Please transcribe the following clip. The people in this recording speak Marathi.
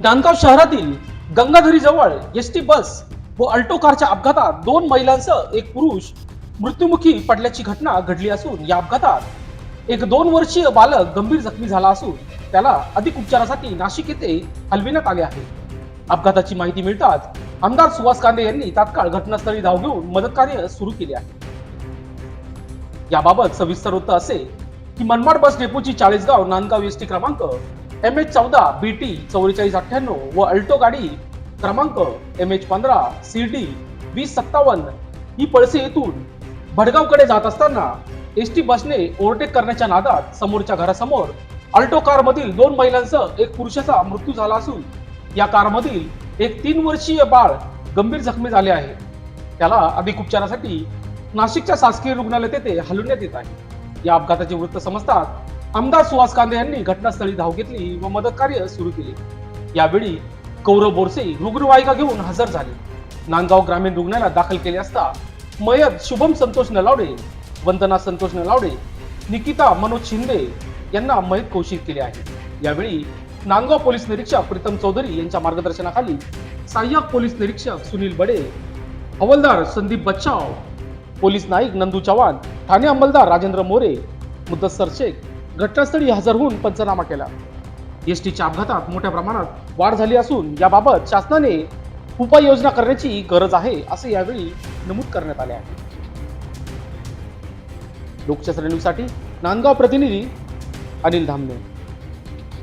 नांदगाव शहरातील गंगाधरी जवळ एस टी बस व अल्टो कारच्या अपघातात दोन महिलांसह एक पुरुष मृत्युमुखी पडल्याची घटना घडली असून या अपघातात एक दोन वर्षीय बालक गंभीर जखमी झाला असून त्याला अधिक उपचारासाठी नाशिक येथे हलविण्यात आले आहे. अपघाताची माहिती मिळताच आमदार सुहास कांदे यांनी तात्काळ घटनास्थळी धाव घेऊन मदत कार्य सुरू केले आहे. याबाबत सविस्तर वृत्त असे की मनमाड बस डेपोची चाळीसगाव नांदगाव एस टी क्रमांक एम एच चौदा बी टी चौवेचाळीस अठ्ठ्याण्णव व अल्टो गाडी क्रमांक एम एच पंधरा सी डी वीस सत्तावन्न ही पळसे येथून भडगावकडे जात असताना एस टी बसने ओव्हरटेक करण्याच्या नादात समोरच्या घरासमोर अल्टो कारमधील दोन महिलांसह एक पुरुषाचा मृत्यू झाला असून या कारमधील एक तीन वर्षीय बाळ गंभीर जखमी झाले आहे. त्याला अधिक उपचारासाठी नाशिकच्या शासकीय रुग्णालयात येथे हलवण्यात येत आहे. या अपघाताचे वृत्त समजतात आमदार सुहास कांदे यांनी घटनास्थळी धाव घेतली व मदत कार्य सुरू केले. यावेळी कौरव बोरसे रुग्णवाहिका घेऊन हजर झाले. नांदगाव ग्रामीण रुग्णालयात दाखल केले असता मयत शुभम संतोष नलावडे वंदना संतोष नलावडे निकिता मनोज शिंदे यांना मयत घोषित केले आहे. यावेळी नांदगाव पोलीस निरीक्षक प्रीतम चौधरी यांच्या मार्गदर्शनाखाली सहाय्यक पोलीस निरीक्षक सुनील बडे हवालदार संदीप बच्चाव पोलीस नाईक नंदू चव्हाण ठाणे अंमलदार राजेंद्र मोरे मुद्दस्सर शेख घटनास्थळी हजर होऊन पंचनामा केला. एस टीच्या अपघातात मोठ्या प्रमाणात वाढ झाली असून याबाबत शासनाने उपाययोजना करण्याची गरज आहे असे यावेळी नमूद करण्यात आले आहे. लोकशास्त्र न्यूजसाठी नांदगाव प्रतिनिधी अनिल धामणे